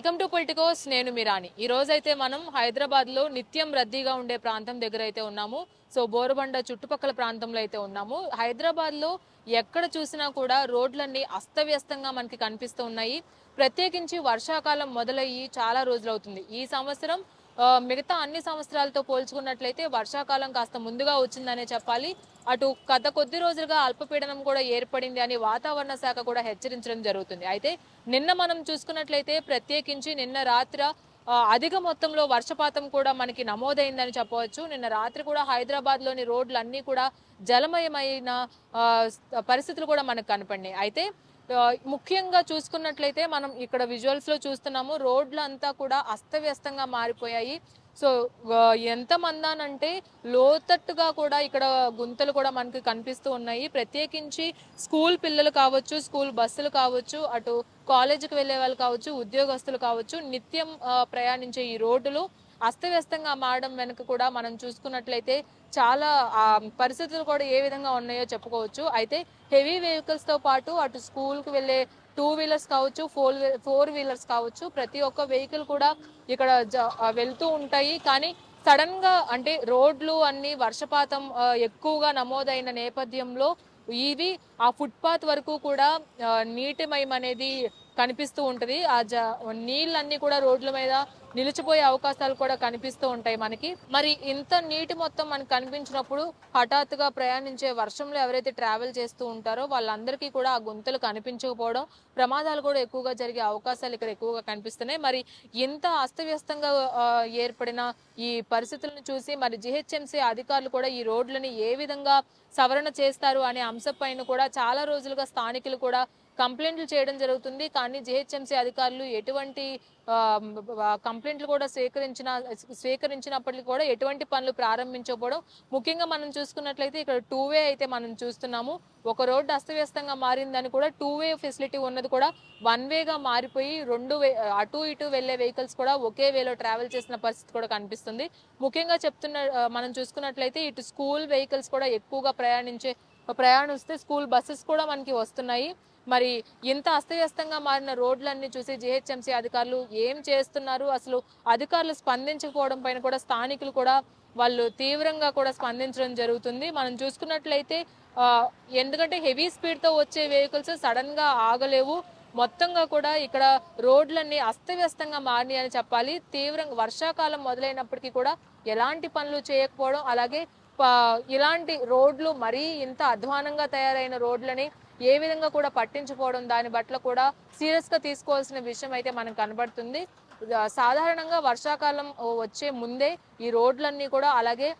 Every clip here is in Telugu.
వెల్కమ్ టు పొలిటికోస్ నేను మిరాని ఈ రోజైతే మనం హైదరాబాద్లో నిత్యం రద్దీగా ఉండే ప్రాంతం దగ్గర అయితే ఉన్నాము. సో బోరబండ చుట్టుపక్కల ప్రాంతంలో అయితే ఉన్నాము. హైదరాబాద్లో ఎక్కడ చూసినా కూడా రోడ్లన్నీ అస్తవ్యస్తంగా మనకి కనిపిస్తూ ఉన్నాయి. ప్రత్యేకించి వర్షాకాలం మొదలయ్యి చాలా రోజులు అవుతుంది ఈ సంవత్సరం మిగతా అన్ని సంవత్సరాలతో పోల్చుకున్నట్లయితే వర్షాకాలం కాస్త ముందుగా వచ్చిందనే చెప్పాలి. అటు గత కొద్ది రోజులుగా అల్పపీడనం కూడా ఏర్పడింది అని వాతావరణ శాఖ కూడా హెచ్చరించడం జరుగుతుంది. అయితే నిన్న మనం చూసుకున్నట్లయితే ప్రత్యేకించి నిన్న రాత్రి అధిక మొత్తంలో వర్షపాతం కూడా మనకి నమోదైందని చెప్పవచ్చు. నిన్న రాత్రి కూడా హైదరాబాద్లోని కూడా జలమయమైన పరిస్థితులు కూడా మనకు కనపడినాయి. అయితే ముఖ్యంగా చూసుకున్నట్లయితే మనం ఇక్కడ విజువల్స్లో చూస్తున్నాము రోడ్లు అంతా కూడా అస్తవ్యస్తంగా మారిపోయాయి. సో ఎంతమందానంటే లోతట్టుగా కూడా ఇక్కడ గుంతలు కూడా మనకి కనిపిస్తూ ఉన్నాయి. ప్రత్యేకించి స్కూల్ పిల్లలు కావచ్చు స్కూల్ బస్సులు కావచ్చు అటు కాలేజీకి వెళ్ళే వాళ్ళు కావచ్చు ఉద్యోగస్తులు కావచ్చు నిత్యం ప్రయాణించే ఈ రోడ్డులు అస్తవ్యస్తంగా మారడం వెనుక కూడా మనం చూసుకున్నట్లయితే చాలా పరిస్థితులు కూడా ఏ విధంగా ఉన్నాయో చెప్పుకోవచ్చు. అయితే హెవీ వెహికల్స్తో పాటు అటు స్కూల్కు వెళ్ళే టూ వీలర్స్ కావచ్చు ఫోర్ ఫోర్ వీలర్స్ కావచ్చు ప్రతి ఒక్క వెహికల్ కూడా ఇక్కడ వెళ్తూ ఉంటాయి. కానీ సడన్గా అంటే రోడ్లు అన్ని వర్షపాతం ఎక్కువగా నమోదైన నేపథ్యంలో ఇవి ఆ ఫుట్పాత్ వరకు కూడా నీటిమయం అనేది కనిపిస్తూ ఉంటుంది. ఆ జ నీళ్ళన్నీ కూడా రోడ్ల మీద నిలిచిపోయే అవకాశాలు కూడా కనిపిస్తూ ఉంటాయి మనకి. మరి ఇంత నీటి మొత్తం మనకు కనిపించినప్పుడు హఠాత్తుగా ప్రయాణించే వర్షంలో ఎవరైతే ట్రావెల్ చేస్తూ ఉంటారో వాళ్ళందరికీ కూడా ఆ గుంతలు కనిపించకపోవడం ప్రమాదాలు కూడా ఎక్కువగా జరిగే అవకాశాలు ఇక్కడ ఎక్కువగా కనిపిస్తున్నాయి. మరి ఇంత అస్తవ్యస్తంగా ఏర్పడిన ఈ పరిస్థితులను చూసి మరి జిహెచ్ఎంసీ అధికారులు కూడా ఈ రోడ్లని ఏ విధంగా సవరణ చేస్తారు అనే అంశంపైన కూడా చాలా రోజులుగా స్థానికులు కూడా కంప్లైంట్లు చేయడం జరుగుతుంది. కానీ జిహెచ్ఎంసీ అధికారులు ఎటువంటి కంప్లైంట్లు కూడా స్వీకరించిన స్వీకరించినప్పటికీ కూడా ఎటువంటి పనులు ప్రారంభించకపోవడం. ముఖ్యంగా మనం చూసుకున్నట్లయితే ఇక్కడ టూ వే అయితే మనం చూస్తున్నాము. ఒక రోడ్డు అస్తవ్యస్తంగా మారిందని కూడా టూ వే ఫెసిలిటీ ఉన్నది కూడా వన్ వేగా మారిపోయి రెండు వే అటు ఇటు వెళ్ళే వెహికల్స్ కూడా ఒకే వేలో ట్రావెల్ చేసిన పరిస్థితి కూడా కనిపిస్తుంది. ముఖ్యంగా చెప్తున్న మనం చూసుకున్నట్లయితే ఇటు స్కూల్ వెహికల్స్ కూడా ఎక్కువగా ప్రయాణించే ప్రయాణిస్తే స్కూల్ బస్సెస్ కూడా మనకి వస్తున్నాయి. మరి ఇంత అస్తవ్యస్తంగా మారిన రోడ్లన్నీ చూసి జిహెచ్ఎంసీ అధికారులు ఏం చేస్తున్నారు? అసలు అధికారులు స్పందించకపోవడం పైన కూడా స్థానికులు కూడా వాళ్ళు తీవ్రంగా కూడా స్పందించడం జరుగుతుంది. మనం చూసుకున్నట్లయితే ఎందుకంటే హెవీ స్పీడ్తో వచ్చే వెహికల్స్ సడన్గా ఆగలేవు. మొత్తంగా కూడా ఇక్కడ రోడ్లన్నీ అస్తవ్యస్తంగా మారినాయి అని చెప్పాలి. తీవ్రంగా వర్షాకాలం మొదలైనప్పటికీ కూడా ఎలాంటి పనులు చేయకపోవడం అలాగే ఇలాంటి రోడ్లు మరీ ఇంత అధ్వానంగా తయారైన రోడ్లని ఏ విధంగా కూడా పట్టించుకోవడం దాని బట్ల కూడా సీరియస్గా తీసుకోవాల్సిన విషయం అయితే మనకు కనబడుతుంది. సాధారణంగా వర్షాకాలం వచ్చే ముందే ఈ రోడ్లన్నీ కూడా అలాగే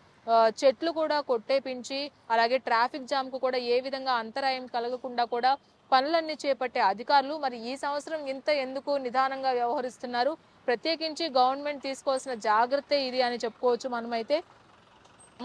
చెట్లు కూడా కొట్టేపించి అలాగే ట్రాఫిక్ జామ్కు కూడా ఏ విధంగా అంతరాయం కలగకుండా కూడా పనులన్నీ చేపట్టే అధికారులు మరి ఈ సంవత్సరం ఇంత ఎందుకు నిదానంగా వ్యవహరిస్తున్నారు? ప్రత్యేకించి గవర్నమెంట్ తీసుకోవాల్సిన జాగ్రత్త ఇది అని చెప్పుకోవచ్చు మనమైతే.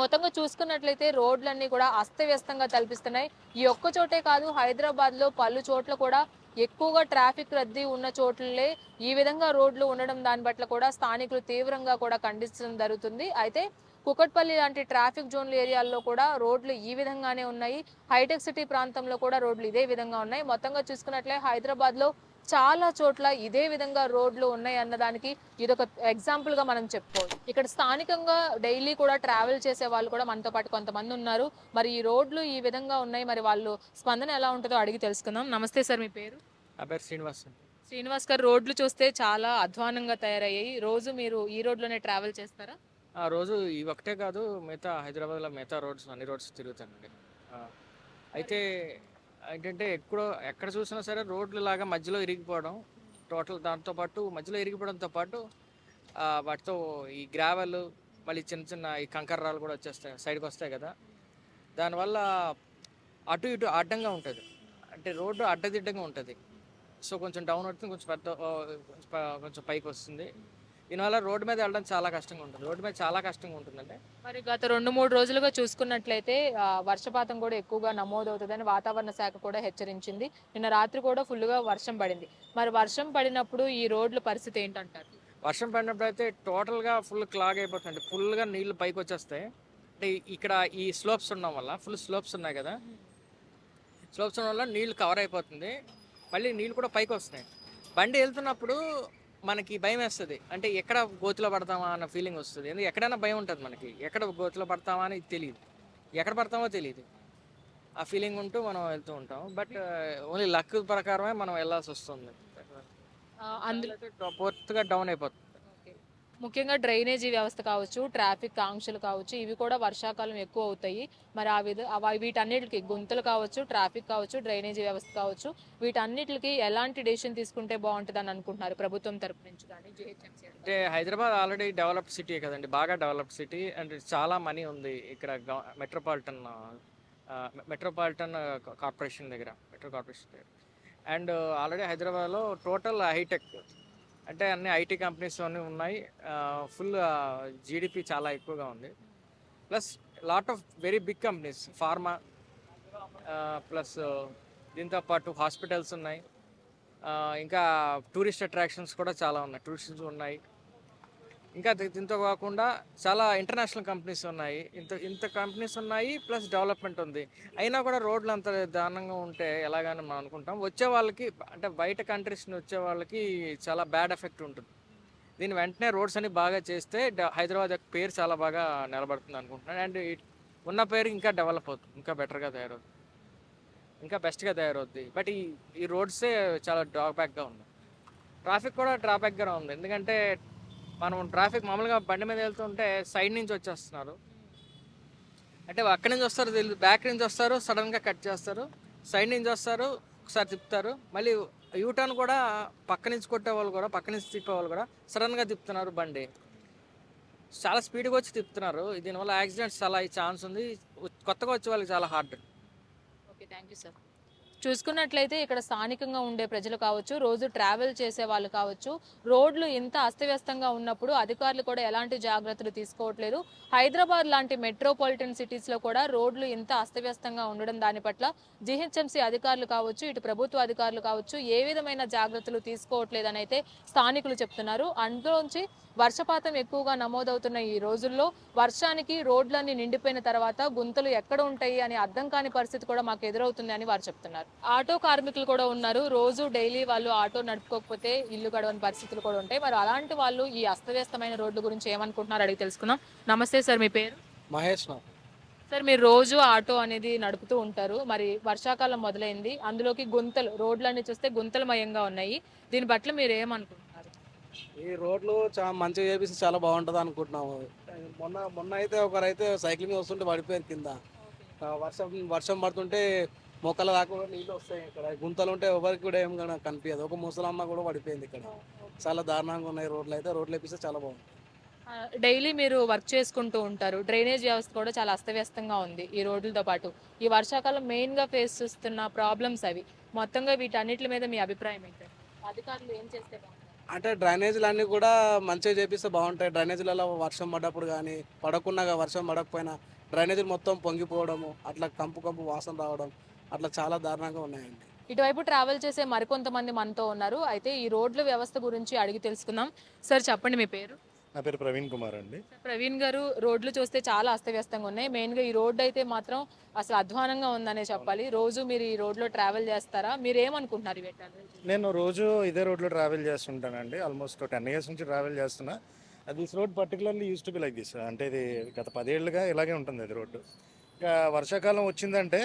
మొత్తంగా చూసుకున్నట్లయితే రోడ్లన్నీ కూడా అస్తవ్యస్తంగా తలపిస్తున్నాయి. ఈ ఒక్క చోటే కాదు హైదరాబాద్లో పలు చోట్ల కూడా ఎక్కువగా ట్రాఫిక్ రద్దీ ఉన్న చోట్లే ఈ విధంగా రోడ్లు ఉండడం దాని పట్ల కూడా స్థానికులు తీవ్రంగా కూడా ఖండించడం జరుగుతుంది. అయితే కుకట్పల్లి లాంటి ట్రాఫిక్ జోన్ల ఏరియాల్లో కూడా రోడ్లు ఈ విధంగానే ఉన్నాయి. హైటెక్ సిటీ ప్రాంతంలో కూడా రోడ్లు ఇదే విధంగా ఉన్నాయి. మొత్తంగా చూసుకున్నట్లే హైదరాబాద్లో చాలా చోట్ల ఇదే విధంగా రోడ్లు ఉన్నాయి అన్నదానికి ఇదొక ఎగ్జాంపుల్గా మనం చెప్పుకోవచ్చు. ఇక్కడ స్థానికంగా డైలీ కూడా ట్రావెల్ చేసే వాళ్ళు కూడా మనతో పాటు కొంతమంది ఉన్నారు. మరి ఈ రోడ్లు ఈ విధంగా ఉన్నాయి. మరి వాళ్ళు స్పందన ఎలా ఉంటుందో అడిగి తెలుసుకుందాం. నమస్తే సార్ మీ పేరు? నా పేరు శ్రీనివాస్ శ్రీనివాస్ గారు రోడ్లు చూస్తే చాలా అధ్వానంగా తయారయ్యాయి. రోజు మీరు ఈ రోడ్లోనే ట్రావెల్ చేస్తారా? ఆ రోజు ఈ ఒకటే కాదు మిగతా హైదరాబాద్లో మిగతా రోడ్స్ అన్ని రోడ్స్ తిరుగుతానండి. అయితే ఏంటంటే ఎక్కడో ఎక్కడ చూసినా సరే రోడ్లు లాగా మధ్యలో ఇరిగిపోవడం టోటల్ దాంతో పాటు మధ్యలో ఇరిగిపోవడంతో పాటు వాటితో ఈ గ్రావెల్ మళ్ళీ చిన్న చిన్న ఈ కంకర రాళ్ళు కూడా వచ్చేస్తాయి సైడ్కి వస్తాయి కదా. దానివల్ల అటు ఇటు అడ్డంగా ఉంటుంది. అంటే రోడ్డు అడ్డదిడ్డంగా ఉంటుంది. సో కొంచెం డౌన్ అవుతుంది కొంచెం పెద్ద ప- కొంచెం పైకి వస్తుంది. దీనివల్ల రోడ్డు మీద వెళ్ళడం చాలా కష్టంగా ఉంటుంది. రోడ్డు మీద చాలా కష్టంగా ఉంటుందండి. మరి గత రెండు మూడు రోజులుగా చూసుకున్నట్లయితే ఆ, వర్షపాతం కూడా ఎక్కువగా నమోదవుతుందని వాతావరణ శాఖ కూడా హెచ్చరించింది. నిన్న రాత్రి కూడా ఫుల్గా వర్షం పడింది. మరి వర్షం పడినప్పుడు ఈ రోడ్ల పరిస్థితి ఏంటంటారు? వర్షం పడినప్పుడు అయితే టోటల్గా ఫుల్ క్లాగ్ అయిపోతుంది ఫుల్గా నీళ్ళు పైకి వచ్చేస్తాయి. అంటే ఇక్కడ ఈ స్లోప్స్ ఉండడం వల్ల ఫుల్ స్లోప్స్ ఉన్నాయి కదా. స్లోప్స్ ఉండడం వల్ల నీళ్ళు కవర్ అయిపోతుంది. మళ్ళీ నీళ్ళు కూడా పైకి వస్తాయి బండి వెళ్తున్నప్పుడు మనకి భయం వేస్తుంది. అంటే ఎక్కడ గోతిలో పడతామా అన్న ఫీలింగ్ వస్తుంది. ఎందుకంటే ఎక్కడైనా భయం ఉంటుంది మనకి. ఎక్కడ గోతిలో పడతామా అని తెలియదు. ఎక్కడ పడతామో తెలియదు. ఆ ఫీలింగ్ ఉంటూ మనం వెళ్తూ ఉంటాం. బట్ ఓన్లీ లక్ ప్రకారమే మనం వెళ్ళాల్సి వస్తుంది. అందులో పూర్తిగా డౌన్ అయిపోతుంది ముఖ్యంగా డ్రైనేజీ వ్యవస్థ కావచ్చు ట్రాఫిక్ ఆంక్షలు కావచ్చు ఇవి కూడా వర్షాకాలం ఎక్కువ అవుతాయి. మరి ఆ విధ వీటన్నిటికి గుంతలు కావచ్చు ట్రాఫిక్ కావచ్చు డ్రైనేజీ వ్యవస్థ కావచ్చు వీటన్నిటికి ఎలాంటి డెసిషన్ తీసుకుంటే బాగుంటుంది అని అనుకుంటున్నారు ప్రభుత్వం తరపు నుంచి కానీ GHMC అంటే హైదరాబాద్ ఆల్రెడీ డెవలప్డ్ సిటీ కదండి బాగా డెవలప్డ్ సిటీ. అండ్ చాలా మనీ ఉంది ఇక్కడ మెట్రోపాలిటన్ మెట్రోపాలిటన్ కార్పొరేషన్ దగ్గర మెట్రో కార్పొరేషన్ దగ్గర. అండ్ ఆల్రెడీ హైదరాబాద్లో టోటల్ హైటెక్ అంటే అన్ని ఐటీ కంపెనీస్ అన్నీ ఉన్నాయి. ఫుల్ జీడిపి చాలా ఎక్కువగా ఉంది. Plus lot of very big companies pharma plus దీంతో పాటు హాస్పిటల్స్ ఉన్నాయి. ఇంకా టూరిస్ట్ అట్రాక్షన్స్ కూడా చాలా ఉన్నాయి. టూరిస్ట్స్ ఉన్నాయి. ఇంకా దీంతో కాకుండా చాలా ఇంటర్నేషనల్ కంపెనీస్ ఉన్నాయి. ఇంత ఇంత కంపెనీస్ ఉన్నాయి ప్లస్ డెవలప్మెంట్ ఉంది. అయినా కూడా రోడ్లు అంత దారుణంగా ఉంటే ఎలాగని మనం అనుకుంటాం. వచ్చే వాళ్ళకి అంటే బయట కంట్రీస్ వచ్చే వాళ్ళకి చాలా బ్యాడ్ ఎఫెక్ట్ ఉంటుంది. దీని వెంటనే రోడ్స్ అన్ని బాగా చేస్తే హైదరాబాద్ యొక్క పేరు చాలా బాగా నిలబడుతుంది అనుకుంటున్నాను. అండ్ ఉన్న పేరు ఇంకా డెవలప్ అవుతుంది. ఇంకా బెటర్గా తయారవుతుంది. ఇంకా బెస్ట్గా తయారవుద్ది బట్ ఈ ఈ రోడ్సే చాలా డ్రాబ్యాక్గా ఉంది. ట్రాఫిక్ కూడా డ్రాబ్యాక్గా ఉంది. ఎందుకంటే మనం ట్రాఫిక్ మామూలుగా బండి మీద వెళ్తుంటే సైడ్ నుంచి వచ్చేస్తున్నారు. అంటే అక్కడి నుంచి వస్తారు తెలియదు బ్యాక్ నుంచి వస్తారు సడన్గా కట్ చేస్తారు. సైడ్ నుంచి వస్తారు ఒకసారి తిప్పుతారు. మళ్ళీ యూటర్న్ కూడా పక్క నుంచి కొట్టేవాళ్ళు కూడా పక్క నుంచి తిప్పే వాళ్ళు కూడా సడన్గా తిప్పుతున్నారు బండి. చాలా స్పీడ్గా వచ్చి తిప్పుతున్నారు. దీనివల్ల యాక్సిడెంట్స్ చాలా ఛాన్స్ ఉంది. కొత్తగా వచ్చే వాళ్ళకి చాలా hard. Okay thank you sir. చూసుకున్నట్లయితే ఇక్కడ స్థానికంగా ఉండే ప్రజలు కావచ్చు రోజు ట్రావెల్ చేసే వాళ్ళు కావచ్చు రోడ్లు ఇంత అస్తవ్యస్తంగా ఉన్నప్పుడు అధికారులు కూడా ఎలాంటి జాగ్రత్తలు తీసుకోవట్లేదు. హైదరాబాద్ లాంటి మెట్రోపాలిటన్ సిటీస్లో కూడా రోడ్లు ఇంత అస్తవ్యస్తంగా ఉండడం దాని పట్ల జిహెచ్ఎంసీ అధికారులు కావచ్చు ఇటు ప్రభుత్వ అధికారులు కావచ్చు ఏ విధమైన జాగ్రత్తలు తీసుకోవట్లేదని అయితే స్థానికులు చెప్తున్నారు. అందులోంచి వర్షపాతం ఎక్కువగా నమోదవుతున్న ఈ రోజుల్లో వర్షానికి రోడ్లన్నీ నిండిపోయిన తర్వాత గుంతలు ఎక్కడ ఉంటాయి అని అర్థం కాని పరిస్థితి కూడా మాకు ఎదురవుతుంది అని వారు చెప్తున్నారు. ఆటో కార్మికులు కూడా ఉన్నారు. రోజు డైలీ వాళ్ళు ఆటో నడుపుకోకపోతే ఇల్లు గడవని పరిస్థితులు కూడా ఉంటాయి. మరి అలాంటి వాళ్ళు ఈ అస్తవ్యస్తమైన రోడ్ల గురించి ఏమనుకుంటున్నారు అడిగి తెలుసుకుందాం. నమస్తే సార్ మీ పేరు? మహేష్ సార్ మీరు రోజు ఆటో అనేది నడుపుతూ ఉంటారు. మరి వర్షాకాలం మొదలైంది. అందులోకి గుంతలు రోడ్లన్నీ చూస్తే గుంతలమయంగా ఉన్నాయి. దీని పట్ల మీరు ఏమనుకుంటున్నారు? ఈ రోడ్లు చాలా మంచిగా చేపిస్తే చాలా బాగుంటుంది అనుకుంటున్నాము. మొన్న మొన్న అయితే ఒకరైతే సైకిల్ మీద వస్తుంటే పడిపోయారు కింద. వర్షం వర్షం పడుతుంటే మొక్కల దాకా కూడా నీళ్ళు వస్తాయి ఇక్కడ. గుంతలు ఉంటే ఎవరికి కూడా ఏం కన- కనిపించదు. ఒక ముసలమ్మ కూడా పడిపోయింది ఇక్కడ. చాలా దారుణంగా ఉన్నాయి రోడ్లు అయితే. రోడ్లు వేపిస్తే చాలా బాగుంది డైలీ మీరు వర్క్ చేసుకుంటూ ఉంటారు. డ్రైనేజ్ వ్యవస్థ కూడా చాలా అస్తవ్యస్తంగా ఉంది ఈ రోడ్లతో పాటు. ఈ వర్షాకాలం మెయిన్గా ఫేస్ చేస్తున్న ప్రాబ్లమ్స్ అవి. మొత్తంగా వీటన్నిటి మీద మీ అభిప్రాయం ఏంటి? అధికారులు ఏం చేస్తే బాగుంటుంది? అంటే డ్రైనేజీలు అన్నీ కూడా మంచిగా చేపిస్తే బాగుంటాయి. డ్రైనేజీలలో వర్షం పడ్డప్పుడు కానీ పడకుండా వర్షం పడకపోయినా డ్రైనేజీలు మొత్తం పొంగిపోవడము అట్లా కంపు కంపు వాసన రావడం అట్లా చాలా దారుణంగా ఉన్నాయండి. ఇటువైపు ట్రావెల్ చేసే మరికొంతమంది మనతో ఉన్నారు. అయితే ఈ రోడ్ల వ్యవస్థ గురించి అడిగి తెలుసుకుందాం. సార్ చెప్పండి మీ పేరు? నా పేరు ప్రవీణ్ కుమార్ అండి. సార్, ప్రవీణ్ గారు రోడ్లు చూస్తే చాలా అస్తవ్యస్తంగా ఉన్నాయి. మెయిన్గా ఈ రోడ్డు అయితే మాత్రం అసలు అధ్వానంగా ఉందనే చెప్పాలి. రోజు మీరు ఈ రోడ్లో ట్రావెల్ చేస్తారా? మీరు ఏమనుకుంటున్నారు? నేను రోజు ఇదే రోడ్లో ట్రావెల్ చేస్తుంటానండి. ఆల్మోస్ట్ టెన్ ఇయర్స్ నుంచి ట్రావెల్ చేస్తున్నా. This road particularly used to be like this. అంటే ఇది గత పదేళ్ళుగా ఇలాగే ఉంటుంది ఇది రోడ్డు. ఇంకా వర్షాకాలం వచ్చిందంటే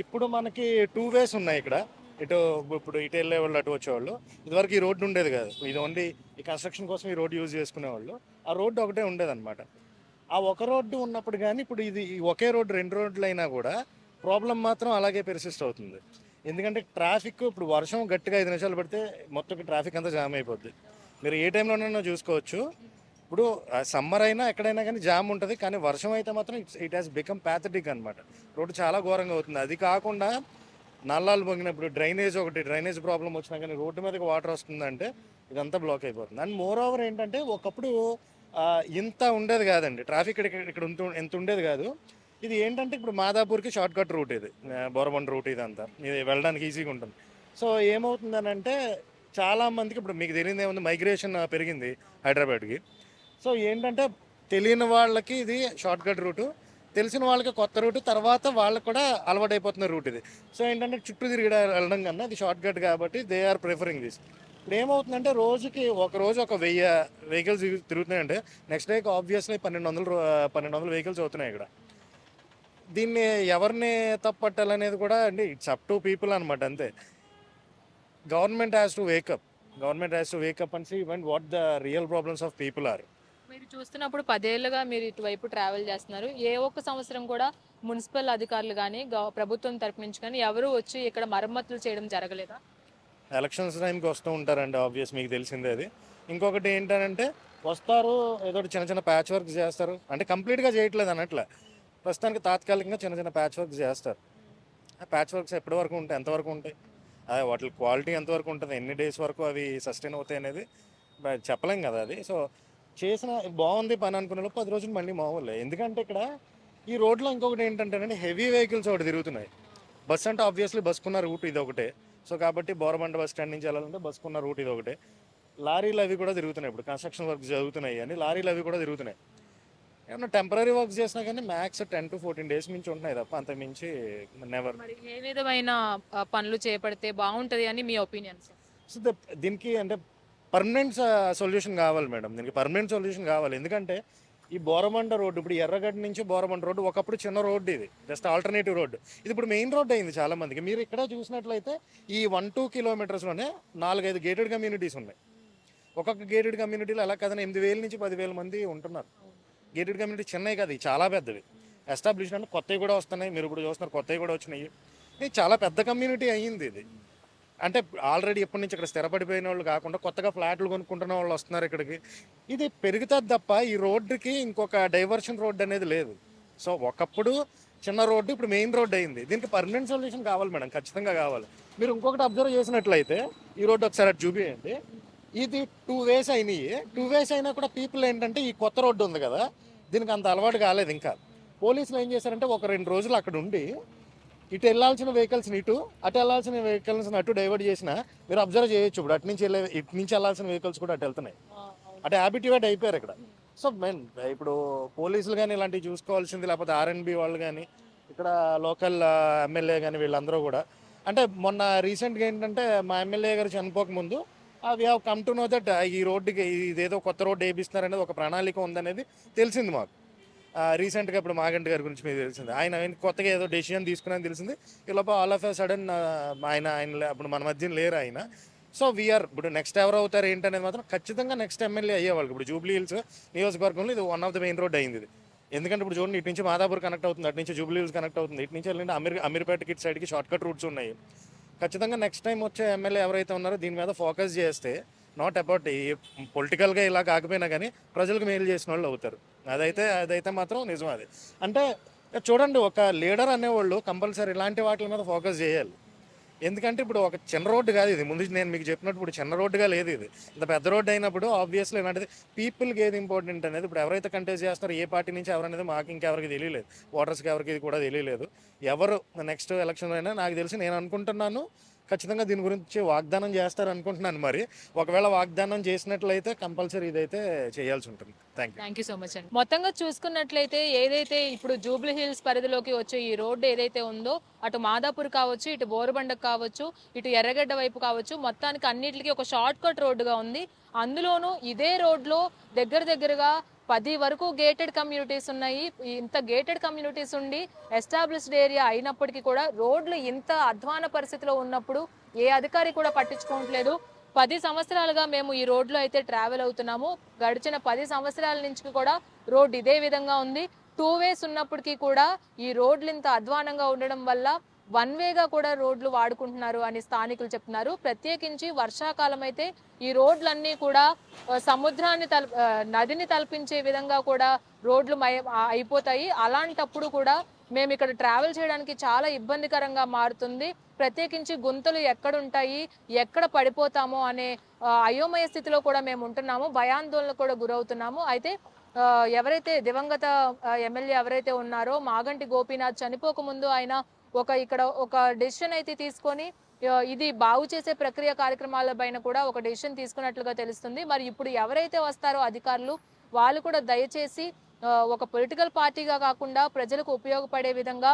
ఇప్పుడు మనకి టూ వేస్ ఉన్నాయి ఇక్కడ. ఇటు ఇప్పుడు ఇటు వెళ్ళే వాళ్ళు అటు వచ్చేవాళ్ళు. ఇదివరకు ఈ రోడ్డు ఉండేది కాదు. ఇది ఓన్లీ ఈ కన్స్ట్రక్షన్ కోసం ఈ రోడ్డు యూజ్ చేసుకునేవాళ్ళు. ఆ రోడ్డు ఒకటే ఉండేదన్నమాట. ఆ ఒక రోడ్డు ఉన్నప్పుడు కానీ ఇప్పుడు ఇది ఒకే రోడ్డు రెండు రోడ్లు అయినా కూడా ప్రాబ్లం మాత్రం అలాగే పెర్సిస్ట్ అవుతుంది. ఎందుకంటే ట్రాఫిక్ ఇప్పుడు వర్షం గట్టిగా ఐదు నిమిషాలు పడితే మొత్తం ట్రాఫిక్ అంతా జామ్ అయిపోద్ది. మీరు ఏ టైంలోనైనా చూసుకోవచ్చు. ఇప్పుడు సమ్మర్ అయినా ఎక్కడైనా కానీ జామ్ ఉంటుంది కానీ వర్షం అయితే మాత్రం it's it has become pathetic అనమాట రోడ్డు చాలా ఘోరంగా అవుతుంది. అది కాకుండా నల్లాలు పొంగినప్పుడు డ్రైనేజ్ ఒకటి డ్రైనేజ్ ప్రాబ్లం వచ్చినా కానీ రోడ్డు మీదకి వాటర్ వస్తుందంటే ఇదంతా బ్లాక్ అయిపోతుంది. అండ్ మోర్ ఓవర్ ఏంటంటే ఒకప్పుడు ఇంత ఉండేది కాదండి. ట్రాఫిక్ ఇక్కడ ఇక్కడ ఎంత ఉండేది కాదు. ఇది ఏంటంటే ఇప్పుడు మాదాపూర్కి షార్ట్ కట్ రూట్ ఇది ఆ, బోరబండ రూట్ ఇదంతా. ఇది వెళ్ళడానికి ఈజీగా ఉంటుంది. సో ఏమవుతుందని అంటే చాలా మందికి ఇప్పుడు మీకు తెలియదు ఏముంది మైగ్రేషన్ పెరిగింది హైదరాబాద్కి. సో ఏంటంటే తెలియని వాళ్ళకి ఇది షార్ట్ కట్ రూటు. తెలిసిన వాళ్ళకి కొత్త రూట్ తర్వాత వాళ్ళకి కూడా అలవాటు అయిపోతున్న రూట్ ఇది. సో ఏంటంటే చుట్టూ తిరిగి వెళ్ళడం కన్నా ఇది షార్ట్ కట్ కాబట్టి దే ఆర్ ప్రిఫరింగ్ దిస్ ఇప్పుడు ఏమవుతుందంటే రోజుకి ఒక రోజు ఒక వెయ్యి వెహికల్స్ తిరుగుతున్నాయంటే నెక్స్ట్ డేకి ఆబ్వియస్లీ పన్నెండు వందలు పన్నెండు వందల వెహికల్స్ అవుతున్నాయి ఇక్కడ. దీన్ని ఎవరిని తప్పట్టాలనేది కూడా అండి ఇట్స్ అప్ టు పీపుల్ అనమాట అంతే. Government has to wake up government has to wake up and see even what the real problems of people are మీరు చూస్తున్నప్పుడు పదేళ్ళుగా మీరు ఇటువైపు ట్రావెల్ చేస్తున్నారు. ఏ ఒక్క సంవత్సరం కూడా మున్సిపల్ అధికారులు కానీ ప్రభుత్వం తరపు నుంచి కానీ ఎవరు వచ్చి ఇక్కడ మరమ్మతులు చేయడం జరగలేదా? ఎలక్షన్స్ టైంకి వస్తూ ఉంటారండి ఆబ్వియస్ మీకు తెలిసిందే అది. ఇంకొకటి ఏంటంటే వస్తారు ఏదో చిన్న చిన్న ప్యాచ్ వర్క్ చేస్తారు. అంటే కంప్లీట్గా చేయట్లేదు అన్నట్లే. ప్రస్తుతానికి తాత్కాలికంగా చిన్న చిన్న ప్యాచ్ వర్క్ చేస్తారు. ఆ ప్యాచ్ వర్క్స్ ఎప్పటి వరకు ఉంటాయి? ఎంతవరకు ఉంటాయి? అదే వాటి క్వాలిటీ ఎంతవరకు ఉంటుంది? ఎన్ని డేస్ వరకు అవి సస్టైన్ అవుతాయి అనేది చెప్పలేం కదా అది. సో చేసిన బాగుంది పని అనుకున్న పది రోజులు మళ్ళీ మామూలే ఎందుకంటే ఇక్కడ ఈ రోడ్లో ఇంకొకటి ఏంటంటే హెవీ వెహికల్స్ ఒకటి తిరుగుతున్నాయి. బస్ అంటే ఆబ్వియస్లీ బస్కున్న రూట్ ఇది ఒకటే. సో కాబట్టి బోరబండ బస్ స్టాండ్ నుంచి వెళ్ళాలంటే బస్కున్న రూట్ ఇది ఒకటే. లారీలు అవి కూడా తిరుగుతున్నాయి ఇప్పుడు. కన్స్ట్రక్షన్ వర్క్ జరుగుతున్నాయి అని లారీలు అవి కూడా తిరుగుతున్నాయి. ఏమన్నా టెంపరీ వర్క్ చేసినా కానీ max ten to fourteen days మించి ఉంటున్నాయి తప్ప అంత మించి నెవర్ ఏ విధమైన పనులు చేపడితే బాగుంటది అని మీ ఒపీనియన్స్ సో ద- దీనికి అంటే పర్మనెంట్ సొల్యూషన్ కావాలి మేడం. దీనికి పర్మనెంట్ సొల్యూషన్ కావాలి. ఎందుకంటే ఈ బోరమండ రోడ్డు ఇప్పుడు ఎర్రగడ్డ నుంచి బోరమండ రోడ్డు ఒకప్పుడు చిన్న రోడ్డు ఇది. Just alternative road. ఇది ఇప్పుడు మెయిన్ రోడ్ అయింది చాలా మందికి. మీరు ఇక్కడ చూసినట్లయితే ఈ వన్ టూ కిలోమీటర్స్లోనే నాలుగైదు గేటెడ్ కమ్యూనిటీస్ ఉన్నాయి. ఒక్కొక్క గేటెడ్ కమ్యూనిటీలో ఎలా కదన ఎనిమిది వేల నుంచి పదివేల మంది ఉంటున్నారు. గేటెడ్ కమ్యూనిటీ చిన్నవి కాదు చాలా పెద్దవి. ఎస్టాబ్లిష్ అంటే కొత్తవి కూడా వస్తున్నాయి. మీరు ఇప్పుడు చూస్తున్నారు కొత్తవి కూడా వచ్చినాయి. ఇది చాలా పెద్ద కమ్యూనిటీ అయ్యింది ఇది. అంటే ఆల్రెడీ ఎప్పటి నుంచి ఇక్కడ స్థిరపడిపోయిన వాళ్ళు కాకుండా కొత్తగా ఫ్లాట్లు కొనుక్కుంటున్న వాళ్ళు వస్తున్నారు ఇక్కడికి. ఇది పెరుగుతుంది తప్ప ఈ రోడ్డుకి ఇంకొక డైవర్షన్ రోడ్ అనేది లేదు. సో ఒకప్పుడు చిన్న రోడ్డు ఇప్పుడు మెయిన్ రోడ్ అయింది. దీనికి పర్మనెంట్ సొల్యూషన్ కావాలి మేడం ఖచ్చితంగా కావాలి. మీరు ఇంకొకటి అబ్జర్వ్ చేసినట్లయితే ఈ రోడ్డు ఒకసారి అటు చూపియండి. ఇది టూ వేస్ అయినాయి. టూ వేస్ అయినా కూడా పీపుల్ ఏంటంటే ఈ కొత్త రోడ్డు ఉంది కదా దీనికి అంత అలవాటు కాలేదు ఇంకా. పోలీసులు ఏం చేశారంటే ఒక రెండు రోజులు అక్కడ ఉండి ఇటు వెళ్ళాల్సిన వెహికల్స్ ఇటు అటు వెళ్ళాల్సిన వెహికల్స్ అటు డైవర్ట్ చేసినా మీరు అబ్జర్వ్ చేయొచ్చు ఇప్పుడు. అటు నుంచి వెళ్ళే ఇటు నుంచి వెళ్ళాల్సిన వెహికల్స్ కూడా అటు వెళ్తున్నాయి. అంటే హ్యాబిట్యూట్ అయిపోయారు ఇక్కడ. సో మెయిన్ ఇప్పుడు పోలీసులు కానీ ఇలాంటివి చూసుకోవాల్సింది లేకపోతే ఆర్ఎన్బి వాళ్ళు కానీ ఇక్కడ లోకల్ ఎమ్మెల్యే కానీ వీళ్ళందరూ కూడా. అంటే మొన్న రీసెంట్గా ఏంటంటే మా ఎమ్మెల్యే గారు చనిపోక ముందు we have come to know that ఈ రోడ్డుకి ఇదేదో కొత్త రోడ్డు వేపిస్తున్నారు అనేది ఒక ప్రణాళిక ఉందనేది తెలిసింది మాకు. రీసెంట్గా ఇప్పుడు మాగంటి గారి గురించి మీకు తెలిసింది. ఆయన ఆయన కొత్తగా ఏదో డెసిషన్ తీసుకున్నారని తెలిసింది. ఇలా ఆల్ ఆఫ్ ఎ సడన్ ఆయన ఆయన అప్పుడు మన మధ్య లేరు ఆయన. సో వీఆర్ ఇప్పుడు నెక్స్ట్ ఎవరు అవుతారు ఏంటనేది మాత్రం ఖచ్చితంగా నెక్స్ట్ ఎమ్మెల్యే అయ్యేవాళ్ళకి ఇప్పుడు జూబ్లీ హిల్స్ నియోజకవర్గంలో ఇది one of the main road అయింది ఇది. ఎందుకంటే ఇప్పుడు చూడండి ఇటు నుంచి మాదాపూర్ కనెక్ట్ అవుతుంది అటు నుంచి జూబ్లీ హిల్స్ కనెక్ట్ అవుతుంది ఇటు నుంచి వెళ్ళండి అమీర్ అమీర్పేటకి ఇటు సైడ్కి షార్ట్ కట్ రూట్స్ ఉన్నాయి. ఖచ్చితంగా నెక్స్ట్ టైం వచ్చే ఎమ్మెల్యే ఎవరైతే ఉన్నారో దీని మీద ఫోకస్ చేస్తే నాట్ అబౌట్ ఈ పొలిటికల్గా ఇలా కాకపోయినా కానీ ప్రజలకు మేలు చేసిన వాళ్ళు అవుతారు. అదైతే అదైతే మాత్రం నిజం అది. అంటే చూడండి ఒక లీడర్ అనేవాళ్ళు కంపల్సరీ ఇలాంటి వాటి మీద ఫోకస్ చేయాలి. ఎందుకంటే ఇప్పుడు ఒక చిన్న రోడ్డు కాదు ఇది. ముందు నేను మీకు చెప్పినట్టు ఇప్పుడు చిన్న రోడ్డుగా లేదు ఇది. ఇంత పెద్ద రోడ్డు అయినప్పుడు ఆబ్వియస్లీ ఇలాంటిది పీపుల్కి ఏది ఇంపార్టెంట్ అనేది ఇప్పుడు ఎవరైతే కంటెస్ట్ చేస్తారో ఏ పార్టీ నుంచి ఎవరనేది మాకు ఇంకెవరికి తెలియలేదు. ఓటర్స్కి ఎవరికి ఇది కూడా తెలియలేదు. ఎవరు నెక్స్ట్ ఎలక్షన్ అయినా నాకు తెలిసి నేను అనుకుంటున్నాను. ఖచ్చితంగా దీని గురించి వాగ్దానం చేస్తారు అనుకుంటున్నాను మరి. ఒకవేళ వాగ్దానం చేసినట్లయితే కంపల్సరీ ఇదైతే చేయాల్సి ఉంటుంది. Thank you thank you so much అండి. మొత్తంగా చూసుకున్నట్లయితే ఏదైతే ఇప్పుడు జూబ్లీ హిల్స్ పరిధిలోకి వచ్చే ఈ రోడ్డు ఏదైతే ఉందో అటు మాదాపూర్ కావచ్చు ఇటు బోరుబండకు కావచ్చు ఇటు ఎర్రగడ్డ వైపు కావచ్చు మొత్తానికి అన్నిటికీ ఒక షార్ట్ కట్ రోడ్డుగా ఉంది. అందులోనూ ఇదే రోడ్లో దగ్గర దగ్గరగా పది వరకు గేటెడ్ కమ్యూనిటీస్ ఉన్నాయి. ఇంత గేటెడ్ కమ్యూనిటీస్ ఉండి ఎస్టాబ్లిష్డ్ ఏరియా అయినప్పటికీ కూడా రోడ్లు ఇంత అధ్వాన పరిస్థితిలో ఉన్నప్పుడు ఏ అధికారి కూడా పట్టించుకోవట్లేదు. పది సంవత్సరాలుగా మేము ఈ రోడ్లో అయితే ట్రావెల్ అవుతున్నాము. గడిచిన పది సంవత్సరాల నుంచి కూడా రోడ్ ఇదే విధంగా ఉంది. టూ వేస్ ఉన్నప్పటికీ కూడా ఈ రోడ్లు ఇంత అధ్వానంగా ఉండడం వల్ల వన్ వేగా కూడా రోడ్లు వాడుకుంటున్నారు అని స్థానికులు చెప్తున్నారు. ప్రత్యేకించి వర్షాకాలం అయితే ఈ రోడ్లన్నీ కూడా సముద్రాన్ని తల నదిని తలపించే విధంగా కూడా రోడ్లు మయ అయిపోతాయి. అలాంటప్పుడు కూడా మేము ఇక్కడ ట్రావెల్ చేయడానికి చాలా ఇబ్బందికరంగా మారుతుంది. ప్రత్యేకించి గుంతలు ఎక్కడ ఉంటాయి ఎక్కడ పడిపోతామో అనే అయోమయ స్థితిలో కూడా మేము ఉంటున్నాము. భయాందోళన కూడా గురవుతున్నాము. అయితే ఎవరైతే దివంగత ఎమ్మెల్యే ఎవరైతే ఉన్నారో మాగంటి గోపీనాథ్ చనిపోకముందు ఆయన ఒక ఇక్కడ ఒక డెసిషన్ అయితే తీసుకొని ఇది బాగు చేసే ప్రక్రియ కార్యక్రమాల పైన కూడా ఒక డెసిషన్ తీసుకున్నట్లుగా తెలుస్తుంది. మరి ఇప్పుడు ఎవరైతే వస్తారో అధికారులు వాళ్ళు కూడా దయచేసి ఒక పొలిటికల్ పార్టీగా కాకుండా ప్రజలకు ఉపయోగపడే విధంగా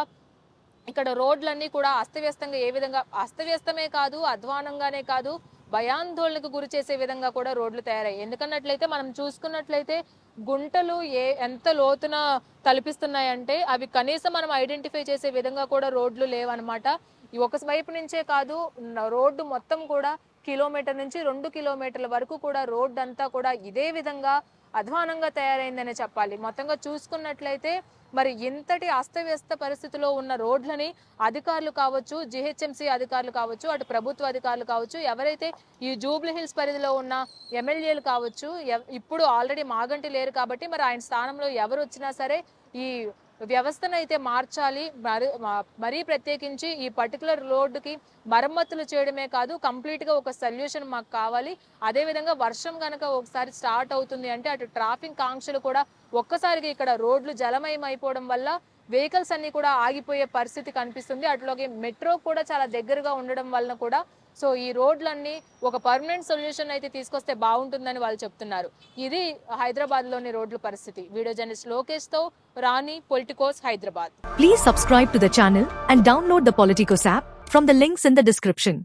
ఇక్కడ రోడ్లన్నీ కూడా అస్తవ్యస్తంగా ఏ విధంగా అస్తవ్యస్తమే కాదు అధ్వానంగానే కాదు భయాందోళనకు గురి చేసే విధంగా కూడా రోడ్లు తయారయ్యాయి. ఎందుకన్నట్లయితే మనం చూసుకున్నట్లయితే గుంటలు ఏ ఎంత లోతున తలపిస్తున్నాయంటే అవి కనీసం మనం ఐడెంటిఫై చేసే విధంగా కూడా రోడ్లు లేవన్నమాట ఒక వైపు నుంచే కాదు రోడ్డు మొత్తం కూడా కిలోమీటర్ నుంచి రెండు కిలోమీటర్ల వరకు కూడా రోడ్డు అంతా కూడా ఇదే విధంగా అధ్వానంగా తయారైందనే చెప్పాలి. మొత్తంగా చూసుకున్నట్లయితే మరి ఇంతటి అస్తవ్యస్త పరిస్థితిలో ఉన్న రోడ్లని అధికారులు కావచ్చు జిహెచ్ఎంసీ అధికారులు కావచ్చు అటు ప్రభుత్వ అధికారులు కావచ్చు ఎవరైతే ఈ జూబ్లీ హిల్స్ పరిధిలో ఉన్న ఎమ్మెల్యేలు కావచ్చు ఇప్పుడు ఆల్రెడీ మాగంటి లేరు కాబట్టి మరి ఆయన స్థానంలో ఎవరు వచ్చినా సరే ఈ వ్యవస్థను అయితే మార్చాలి మరి మరీ ప్రత్యేకించి ఈ పర్టికులర్ రోడ్డుకి మరమ్మతులు చేయడమే కాదు కంప్లీట్గా ఒక సొల్యూషన్ మాకు కావాలి. అదే విధంగా వర్షం కనుక ఒకసారి స్టార్ట్ అవుతుంది అంటే అటు ట్రాఫిక్ ఆంక్షలు కూడా ఒక్కసారిగా ఇక్కడ రోడ్లు జలమయం అయిపోవడం వల్ల వెహికల్స్ అన్ని కూడా ఆగిపోయే పరిస్థితి కనిపిస్తుంది. అట్లాగే మెట్రో కూడా చాలా దగ్గరగా ఉండడం వలన కూడా సో ఈ రోడ్లన్నీ ఒక పర్మనెంట్ సొల్యూషన్ అయితే తీసుకొస్తే బాగుంటుందని వాళ్ళు చెప్తున్నారు. ఇది హైదరాబాద్లోని రోడ్ల పరిస్థితి. Video journalist లోకేష్తో Rani Politicos Hyderabad. Please subscribe to the channel and download the Politicos app from the links in the description